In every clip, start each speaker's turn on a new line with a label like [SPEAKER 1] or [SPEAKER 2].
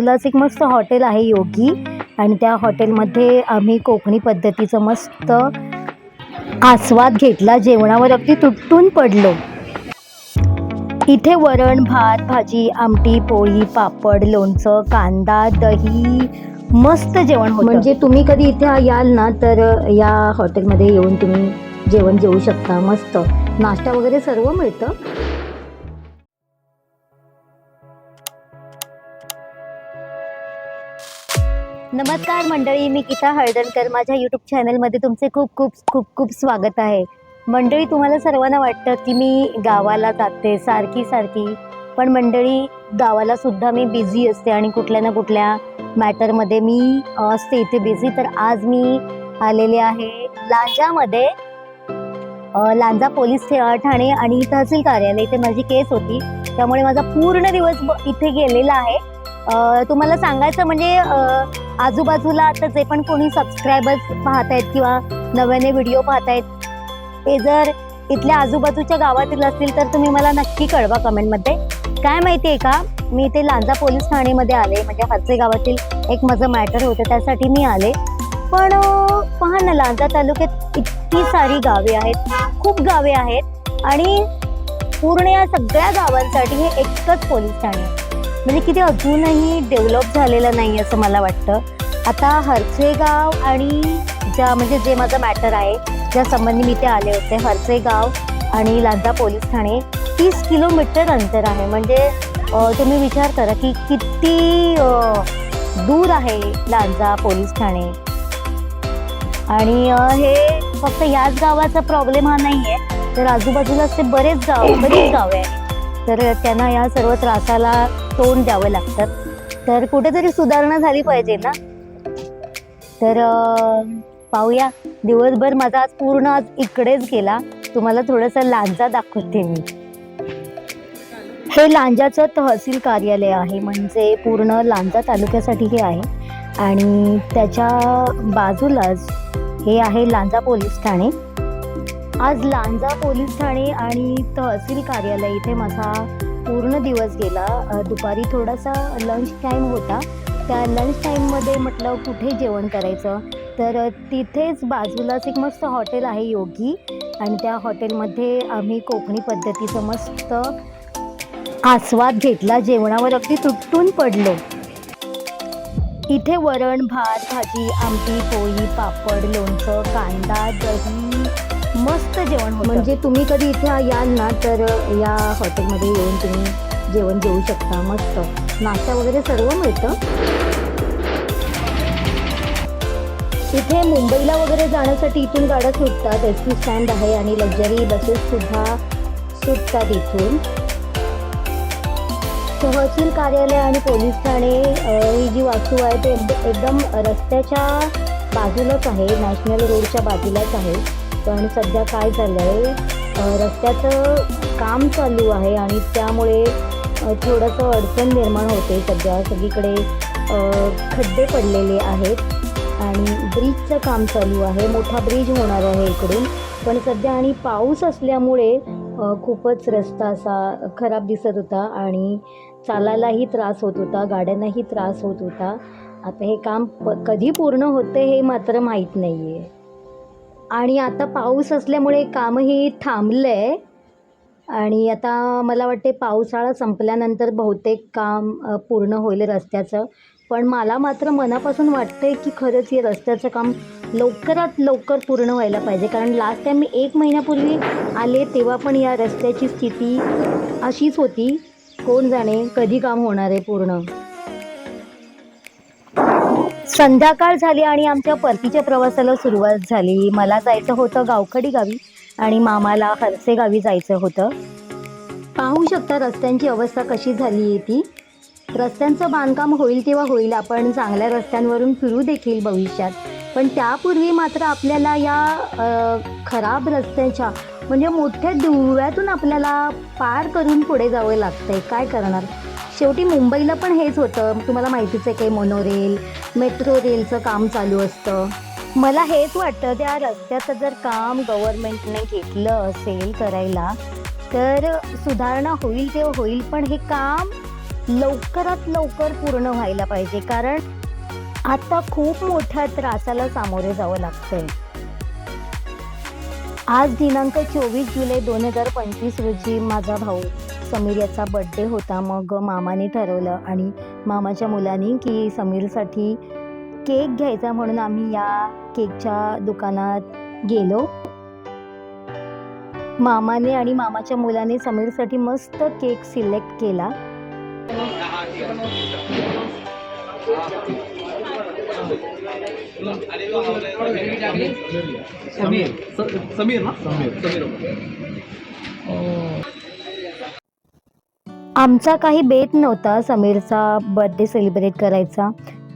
[SPEAKER 1] तुलाच एक मस्त हॉटेल आहे योगी. आणि त्या हॉटेलमध्ये आम्ही कोकणी पद्धतीचं मस्त आस्वाद घेतला. जेवणावर अगदी तुटून पडलो. इथे वरण भात भाजी आमटी पोळी पापड लोणचं कांदा दही मस्त जेवण म्हणजे तुम्ही कधी इथे याल ना तर या हॉटेलमध्ये येऊन तुम्ही जेवण जेवू शकता. मस्त. नाश्ता वगैरे सर्व मिळतं. नमस्कार मंडळी मी गीता हळदणकर. माझ्या यूट्यूब चॅनलमध्ये तुमचे खूप खूप खूप खूप स्वागत आहे. मंडळी तुम्हाला सर्वांना वाटतं की मी गावाला जाते सारखी सारखी. पण मंडळी गावाला सुद्धा मी बिझी असते आणि कुठल्या ना कुठल्या मॅटरमध्ये मी असते इथे बिझी तर आज मी आलेले आहे लांजामध्ये. लांजा पोलीस ठाणे आणि तहसील कार्यालय. इथे माझी केस होती. त्यामुळे माझा पूर्ण दिवस इथे गेलेला आहे. तुम्हाला सांगायचं म्हणजे आजूबाजूला आता जे पण कोणी सबस्क्रायबर्स पाहत आहेत किंवा नव्याने व्हिडिओ पाहत आहेत ते जर इथल्या आजूबाजूच्या गावातील असतील तर तुम्ही मला नक्की कळवा कमेंटमध्ये काय माहिती आहे का? मी इथे लांजा पोलीस ठाणेमध्ये आले म्हणजे हरसे गावातील एक माझं मॅटर होतं त्यासाठी मी आले. पण पहा ना लांजा तालुक्यात इतकी सारी गावे आहेत खूप गावे आहेत. आणि पूर्ण या सगळ्या गावांसाठी हे एकच पोलीस ठाणे आहे. म्हणजे किती अजूनही डेव्हलप झालेलं नाही असं मला वाटतं. आता हरसे गाव आणि ज्या म्हणजे जे माझं मॅटर आहे ज्या संबंधी मी ते आले होते हरसे गाव आणि लांजा पोलीस ठाणे तीस किलोमीटर अंतर आहे. म्हणजे तुम्ही विचार करा की किती दूर आहे लांजा पोलीस ठाणे. आणि हे फक्त याच गावाचा प्रॉब्लेम हा नाही आहे तर आजूबाजूला असे बरेच गाव बरेच गाव आहे तर त्यांना या सर्व त्रासाला तोंड द्यावं लागतं. तर कुठेतरी सुधारणा झाली पाहिजे ना? तर पाहूया. दिवसभर माझा आज पूर्ण आज इकडेच गेला. तुम्हाला थोडंसं लांजा दाखवते मी. हे लांजाचं तहसील कार्यालय आहे. म्हणजे पूर्ण लांजा तालुक्यासाठी हे आहे. आणि त्याच्या बाजूलाच हे आहे लांजा पोलीस ठाणे. आज लांजा पोलीस ठाणे आणि तहसील कार्यालय इथे माझा पूर्ण दिवस गेला. दुपारी थोडासा लंच टाईम होता. त्या लंच टाईममध्ये म्हटलं कुठे जेवण करायचं? तर तिथेच बाजूलाच एक मस्त हॉटेल आहे योगी. आणि त्या हॉटेलमध्ये आम्ही कोकणी पद्धतीचं मस्त आस्वाद घेतला. जेवणावर अगदी तुटून पडलो. इथे वरण भात भाजी आमटी पोळी पापड लोणचं कांदा दही मस्त जेवण होतं. म्हणजे तुम्ही कधी इथे याल ना तर या हॉटेलमध्ये येऊन तुम्ही जेवण जेवू शकता मस्त. नाश्ता वगैरे सर्व मिळतं. इथे मुंबईला वगैरे जाण्यासाठी इथून गाड्या सुटतात एस टी स्टँड आहे आणि लक्झरी बसेस सुद्धा सुटतात इथून. तहसील कार्यालय आणि पोलीस ठाणे ही जी वास्तू आहे ते एकदम रस्त्याच्या बाजूलाच आहे नॅशनल रोडच्या बाजूलाच आहे. पण सध्या काय झालं आहे रस्त्याचं काम चालू आहे आणि त्यामुळे थोडंसं अडचण निर्माण होते सध्या. सगळीकडे खड्डे पडलेले आहेत आणि ब्रिजचं काम चालू आहे. मोठा ब्रिज होणार आहे इकडून. पण सध्या आणि पाऊस असल्यामुळे खूपच रस्ता असा खराब दिसत होता आणि चालायलाही त्रास होत होता गाड्यांनाही त्रास होत होता. आता हे काम प कधी पूर्ण होते हे मात्र माहीत नाही आहे आणि आता पाऊस असल्यामुळे कामही थांबलं आहे आणि आता मला वाटते पावसाळा संपल्यानंतर बहुतेक काम पूर्ण होईल रस्त्याचं. पण मला मात्र मनापासून वाटतं आहे की खरंच हे रस्त्याचं काम लवकरात लवकर पूर्ण व्हायला पाहिजे. कारण लास्ट टाईम मी एक महिन्यापूर्वी आले तेव्हा पण या रस्त्याची स्थिती अशीच होती. कोण जाणे कधी काम होणार आहे पूर्ण? संध्याकाळ झाली आणि आमच्या परतीच्या प्रवासाला सुरुवात झाली. मला जायचं होतं गावखडी गावी आणि मामाला हरसे गावी जायचं होतं. पाहू शकता रस्त्यांची अवस्था कशी झाली आहे ती. रस्त्यांचं बांधकाम होईल तेव्हा होईल. आपण चांगल्या रस्त्यांवरून फिरू देखील भविष्यात. पण त्यापूर्वी मात्र आपल्याला या खराब रस्त्याच्या म्हणजे मोठ्या दिव्यातून आपल्याला पार करून पुढे जावं लागतंय. काय करणार? शेवटी मुंबईला पण हेच होतं. तुम्हाला माहितीच आहे काही मोनोरेल मेट्रो रेलचं काम चालू असतं. मला हेच वाटतं त्या रस्त्याचं जर काम गव्हर्नमेंटने घेतलं असेल करायला तर सुधारणा होईल तेव्हा होईल पण हे काम लवकरात लवकर पूर्ण व्हायला पाहिजे. कारण आता खूप मोठ्या त्रासाला सामोरे जावं लागतंय. आज दिनांक चोवीस जुलै दोन हजार पंचवीस रोजी माझा भाऊ समीर याचा बड्डे होता मग मामाने ठरवलं आणि मामाच्या मुलांनी की समीरसाठी केक घ्यायचा म्हणून आम्ही या केकच्या दुकानात गेलो. मामाने आणि मामाच्या मुलाने समीरसाठी मस्त केक सिलेक्ट केला.
[SPEAKER 2] समीर. समीर. ना? समीर. समीर.
[SPEAKER 1] आमचा काही बेत नव्हता समीरचा बर्थडे सेलिब्रेट करायचा.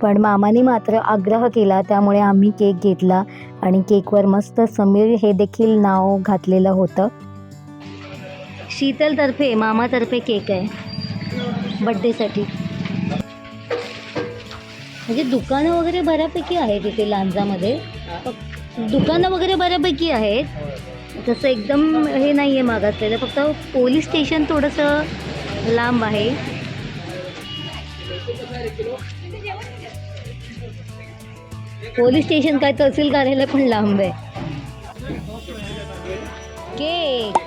[SPEAKER 1] पण मामाने मात्र आग्रह केला त्यामुळे आम्ही केक घेतला आणि केकवर मस्त समीर हे देखील नाव घातलेलं होतं. शीतलतर्फे मामातर्फे केक आहे. बड्डेसाठी म्हणजे दुकानं वगैरे बऱ्यापैकी आहेत इथे लांजामध्ये. दुकानं वगैरे बऱ्यापैकी आहेत. तसं एकदम हे नाही आहे मागासलेलं. फक्त पोलीस स्टेशन थोडंसं लांब आहे. पोलीस स्टेशन काय तहसील कार्यालय पण लांब आहे. केक.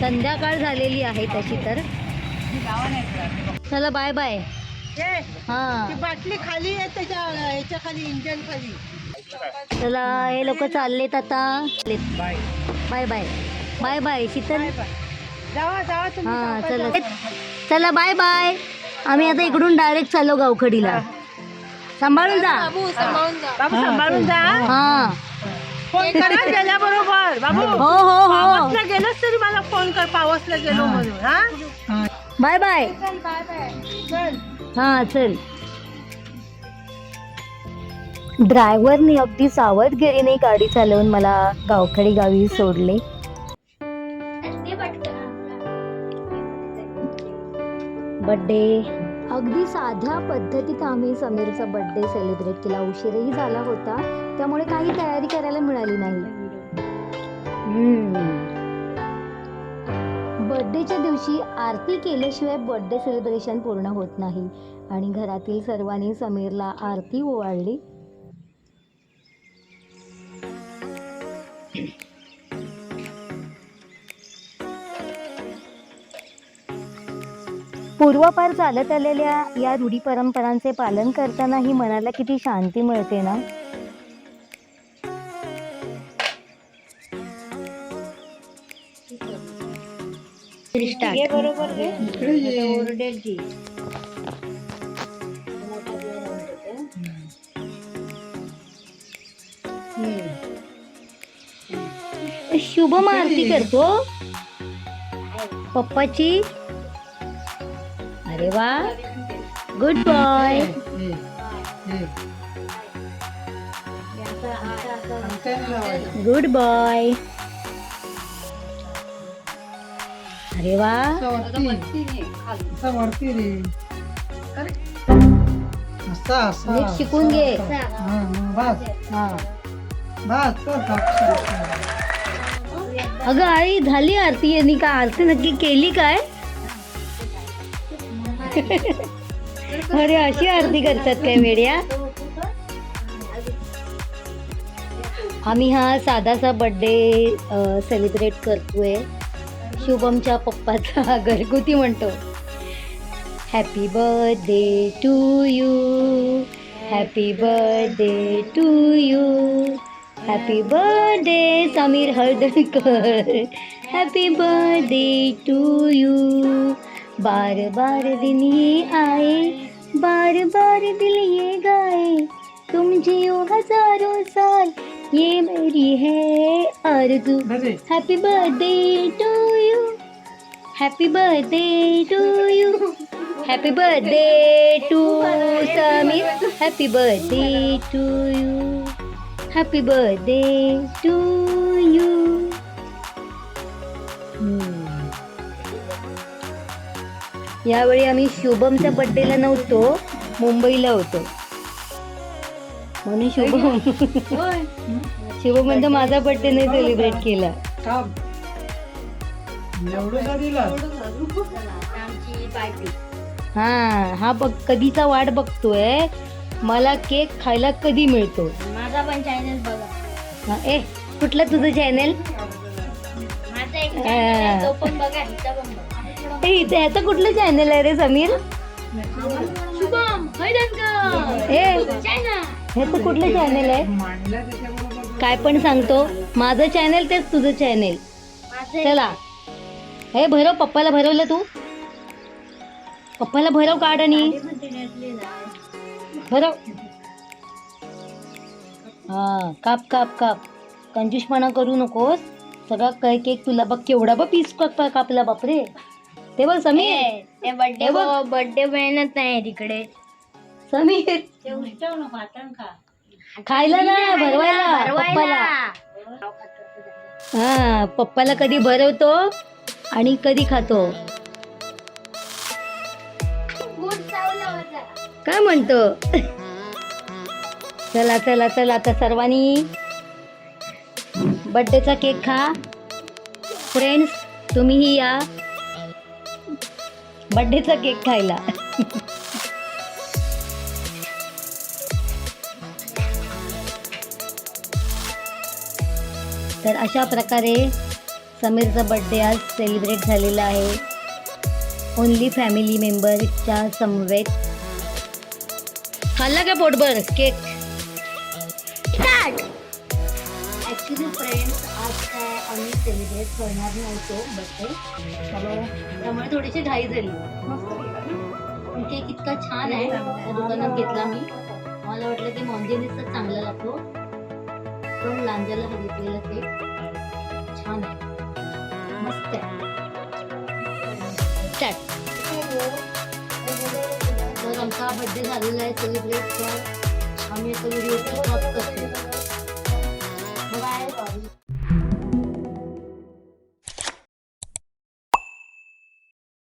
[SPEAKER 1] संध्याकाळ झालेली आहे तशी तर. चला बाय बाय हा.
[SPEAKER 3] बाटली खाली आहे त्याच्या ह्याच्या खाली इंजन खाली.
[SPEAKER 1] चला हे लोक चाललेत आता. Bye bye bye bye Sheetal.
[SPEAKER 3] जावा जावा तुम्ही
[SPEAKER 1] हा चला. चला बाय बाय आम्ही आता इकडून डायरेक्ट चाललो गावखडीला. सांभाळून जा.
[SPEAKER 3] बाबू सांभाळून जा.
[SPEAKER 1] हा.
[SPEAKER 3] फोन करा गेल्याबरोबर. बाबू.
[SPEAKER 1] हो हो हो.
[SPEAKER 3] गेलोच तरी मला फोन कर पावसला गेलो म्हणून हा.
[SPEAKER 1] Bye bye.
[SPEAKER 3] चल
[SPEAKER 1] हा चल. ड्रायव्हरने अगदी सावधगिरीने गाडी चालवून मला गावखडी गावी सोडले. बड्डे. अगदी साध्या पद्धतीत आम्ही समीरचा बड्डे सेलिब्रेट केला. उशीरही झाला होता. त्यामुळे काही तयारी करायला मिळाली नाही. बर्थडेच्या दिवशी आरती केल्याशिवाय बर्थडे सेलिब्रेशन पूर्ण होत नाही. आणि घरातील सर्वांनी समीरला आरती ओवाळली. पूर्वापार चालत आलेल्या या रूढी परंपरांचे पालन करतानाही मनाला किती शांती मिळते ना?
[SPEAKER 3] बरोबर
[SPEAKER 1] ओरडेल की शुभम आरती करतो। पप्पाची। अरे वा। गुड बॉय गुड बॉय अरे वा.
[SPEAKER 3] वरती रे. असा असा
[SPEAKER 1] नीट शिकून घे.
[SPEAKER 3] बस.
[SPEAKER 1] हा.
[SPEAKER 3] बस
[SPEAKER 1] अगं आई झाली आरती. यांनी का आरती नक्की केली काय? अरे अशी आरती करतात काय वेड्या? आम्ही हा साधासा बर्थडे सेलिब्रेट करतोय. शुभमच्या पप्पाचा घरगुती म्हणतो. Happy birthday to you happy birthday to you happy birthday Sameer Haldankar happy birthday to you बार बार दिन ये आए बार बार दिल ये गाए. तुम जियो साल ये मेरी है आरज़ू happy birthday to you happy birthday to you happy birthday to Sameer happy birthday to you happy birthday to you यावेळी आम्ही शुभमच्या बड्डेला नव्हतो मुंबईला होतो. म्हणून शुभम शुभम म्हणतो माझा बड्डे नाही सेलिब्रेट केला. हा हा बघ कधीचा वाट बघतोय. मला केक खायला कधी मिळतो?
[SPEAKER 4] माझा पण चॅनल बघा.
[SPEAKER 1] ए कुठलं तुझं चॅनल हा. ए त्याचं कुठलं चॅनल आहे रे समीर?
[SPEAKER 4] शुभम
[SPEAKER 1] ए.
[SPEAKER 4] चॅनल
[SPEAKER 1] ह्याचं कुठलं चॅनल आहे? काय पण सांगतो. माझं चॅनल तेच तुझं चॅनल चला. हे भरव पप्पाला भरवलं तू? पप्पाला भरव काढ आणि भरव. हा काप काप काप. कंजूसपणा करू नकोस. सगळा काय केक तुला बघ केवढा बघ पीस कापला बापरे. ते बघ समीर.
[SPEAKER 4] ते बर्थडे
[SPEAKER 1] हे.
[SPEAKER 4] बर्थडे मेहनत नाही तिकडे.
[SPEAKER 1] समीर खायला ना भरवायला पप्पाला. हा पप्पाला कधी भरवतो आणि कधी खातो. काय म्हणतो? चला चला चला आता सर्वांनी बड्डेचा केक खा. फ्रेंड्स तुम्हीही या. बड्डेचा केक खायला. तर अशा प्रकारे समीरचा बड्डे आज सेलिब्रेट झालेला आहे. ओनली फॅमिली मेंबरच्या समवेत. खाल्ला का पोटभर? केक ॲक्च्युली फ्रेंड्स आज काय आम्ही सेलिब्रेट करणार नव्हतो बड्डे तर त्यामुळे थोडीशी घाई झाली. केक इतका छान आहे. त्या दुकानात घेतला मी. मला वाटलं की मॉन्जेनिसचा चांगला लागतो. पण लांजाला बघितलेलं ते छान आहे. मस्त आहे. तर आमचा बड्डे झालेला आहे सेलिब्रेट तर आम्ही आता व्हिडिओ स्टॉप करतो